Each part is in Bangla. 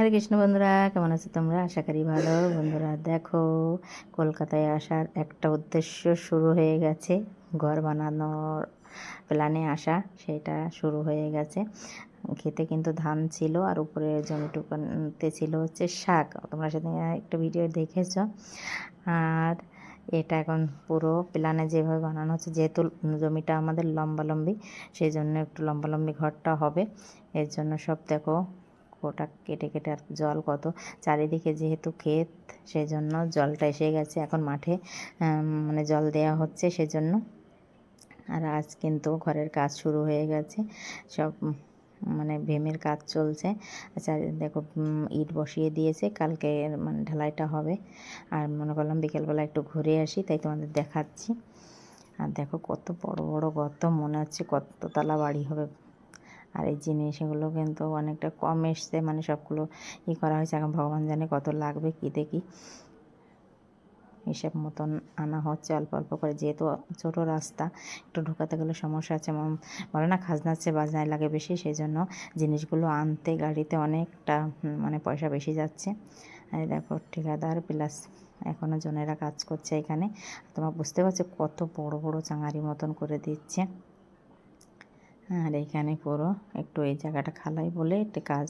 হরে কৃষ্ণ বন্ধুরা, কেমন আছো তোমরা? আশা করি ভালো। বন্ধুরা, দেখো, কলকাতায় আসার একটা উদ্দেশ্য শুরু হয়ে গেছে, ঘর বানানোর প্ল্যানে আসা, সেটা শুরু হয়ে গেছে। খেতে কিন্তু ধান ছিল আর উপরে জমিটুকুতে ছিল হচ্ছে শাক। তোমরা সেদিন একটা ভিডিও দেখেছ। আর এটা এখন পুরো প্ল্যানে যেভাবে বানানো হচ্ছে, যেহেতু জমিটা আমাদের লম্বালম্বি সেই জন্য একটু লম্বালম্বি ঘরটা হবে। এর জন্য সব দেখো ওটা কেটে কেটে আর জল কত? চারিদিকে যেহেতু ক্ষেত সেই জন্য জলটা এসে গেছে এখন মাঠে মানে জল দেওয়া হচ্ছে সেজন্য। আর আজ কিন্তু ঘরের কাজ শুরু হয়ে গেছে, সব মানে ভেমের কাজ চলছে। আচ্ছা দেখো ইট বসিয়ে দিয়েছে, কালকে মানে ঢালাইটা হবে। আর মনে করলাম বিকেলবেলা একটু ঘুরে আসি, তাই তোমাদের দেখাচ্ছি। আর দেখো কত বড় বড় গর্ত, মনে হচ্ছে কত তালা বাড়ি হবে। আর এই জিনিসগুলো কিন্তু অনেকটা কম এসছে মানে সবগুলো ই করা হয়েছে। এখন ভগবান জানে কত লাগবে, কী দেখি। হিসেব মতন আনা হচ্ছে অল্প অল্প করে। যেহেতু ছোট রাস্তা, একটু ঢোকাতে গেলে সমস্যা আছে বলে না খাজনাচ্ছে বাজনায় লাগে বেশি সেই জন্য জিনিসগুলো আনতে গাড়িতে অনেকটা মানে পয়সা বেশি যাচ্ছে। আর দেখো, ঠিকাদার প্লাস এখনও জনেরা কাজ করছে এখানে। তোমরা বুঝতে পারছ কত বড় বড় চাঙারি মতন করে দিচ্ছে। আর এইখানে পুরো একটু এই জায়গাটা খালাই বলে একটু কাজ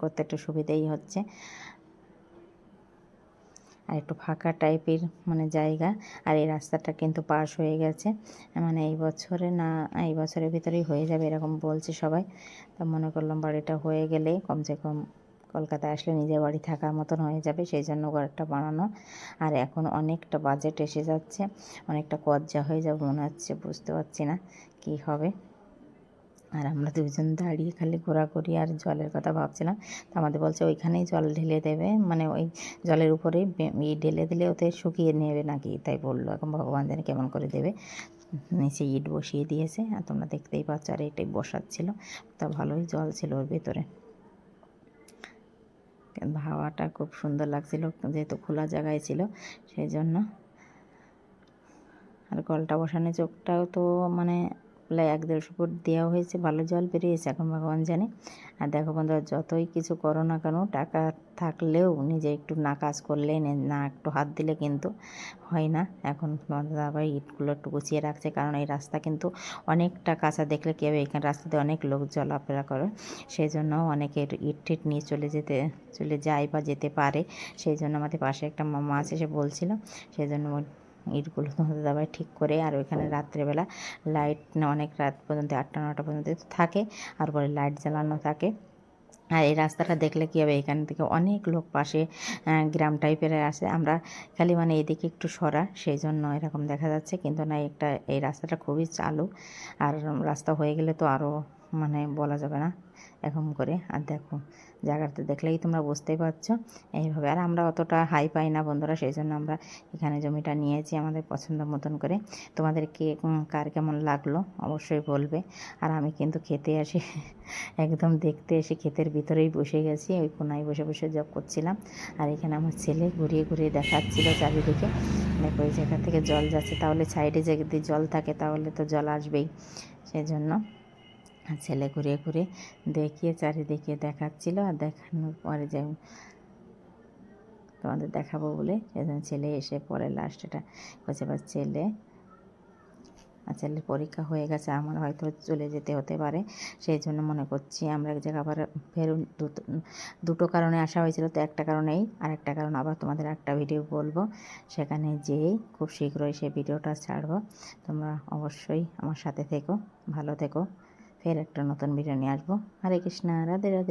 করতে একটু সুবিধেই হচ্ছে। আর একটু ফাঁকা টাইপের মানে জায়গা। আর এই রাস্তাটা কিন্তু পাশ হয়ে গেছে। মানে এই বছরে না, এই বছরের ভিতরেই হয়ে যাবে এরকম বলছে সবাই। তা মনে করলাম বাড়িটা হয়ে গেলে কমসে কম কলকাতায় আসলে নিজের বাড়ি থাকার মতন হয়ে যাবে, সেই জন্য ঘরটা বানানো। আর এখন অনেকটা বাজেট এসে যাচ্ছে। অনেকটা কজ্জা হয়ে যাবে মনে হচ্ছে, বুঝতে পারছি না কি হবে। আর আমরা দুজন দাঁড়িয়ে খালি ঘোরাঘুরি আর জলের কথা ভাবছিলাম। তো আমাদের বলছে ওইখানেই জল ঢেলে দেবে মানে ওই জলের উপরেই ই ঢেলে দিলে ওতে শুকিয়ে নেবে নাকি? তাই বলল। এখন ভগবান জানে কেমন করে দেবে। নিচে ইট বসিয়ে দিয়েছে, আর তোমরা দেখতেই পাচ্ছ আর এটাই বসাচ্ছিল। তা ভালোই জল ছিল ওর ভেতরে। হাওয়াটা খুব সুন্দর লাগছিল, যেহেতু খোলা জায়গায় ছিল সেই জন্য আর কলটা বসানো চোখটাও তো মানে প্রায় এক দেড়শো ফুট দেওয়া হয়েছে, ভালো জল বেরিয়েছে এখন ভগবান জানে। আর দেখো বন্ধুরা, যতই কিছু করো না কেন, টাকা থাকলেও নিজে একটু না কাজ করলে না একটু হাত দিলে কিন্তু হয় না। এখন আবার ইটগুলো একটু গুছিয়ে রাখছে, কারণ এই রাস্তা কিন্তু অনেকটা কাঁচা। দেখলে কেউ এখানে রাস্তাতে অনেক লোক চলাফেরা করে সেই জন্য অনেকে ইট টিট নিয়ে চলে যেতে, চলে যায় বা যেতে পারে। সেই জন্য আমাদের পাশে একটা মামা আছে, সে বলছিল সেই জন্য ইটগুলো তোমাদের দাবায় ঠিক করে, আর ওইখানে রাত্রেবেলা লাইট অনেক রাত পর্যন্ত, আটটা, নটা পর্যন্ত থাকে, আর পরে লাইট জ্বালানো থাকে। আর এই রাস্তাটা দেখলে কী হবে, এখান থেকে অনেক লোক পাশে গ্রাম টাইপের আসে আমরা খালি মানে এদিকে একটু সরা সেই জন্য এরকম দেখা যাচ্ছে। কিন্তু না, একটা, এই রাস্তাটা খুবই চালু। আর রাস্তা হয়ে গেলে তো আরও মানে বলা যাবে না। এখন করে, আর দেখো, জায়গাটা দেখলেই তোমরা বুঝতেই পারছ। এইভাবে, আর আমরা অতটা হাই পাই না বন্ধুরা, সেই জন্য আমরা এখানে জমিটা নিয়েছি আমাদের পছন্দ মতন করে। তোমাদেরকে কার কেমন লাগল অবশ্যই বলবে। আর আমি কিন্তু খেতে আসি, একদম দেখতে এসে ক্ষেতের ভিতরেই বসে গেছি, ওই কোনায় বসে বসে জব করছিলাম। আর এখানে আমার ছেলে ঘুরিয়ে ঘুরিয়ে দেখাচ্ছিল চারিদিকে। দেখো ওই জায়গা থেকে জল যাচ্ছে, তাহলে সাইডে যদি জল থাকে, তাহলে তো জল আসবেই। সেজন্য ছেলে ঘুরে ঘুরে দেখিয়ে চারিদিকে দেখাচ্ছিল আর দেখানোর পরে যে তোমাদের দেখাবো বলে সেজন্য ছেলে এসে পরে লাস্ট এটা হচ্ছে বা ছেলে, আর ছেলের পরীক্ষা হয়ে গেছে, আমার হয়তো চলে যেতে হতে পারে। সেই জন্য মনে করছি আমরা এক জায়গায় আবার ফের, দুটো দুটো কারণে আসা হয়েছিল, তো একটা কারণেই আর একটা কারণ আবার তোমাদের একটা ভিডিও বলব। সেখানে যেয়েই খুব শীঘ্রই সেই ভিডিওটা ছাড়বো। তোমরা অবশ্যই আমার সাথে থেকো, ভালো থেকো। ফের একটা নতুন ভিডিও নিয়ে আসব। হরে কৃষ্ণা রাধে রাধে।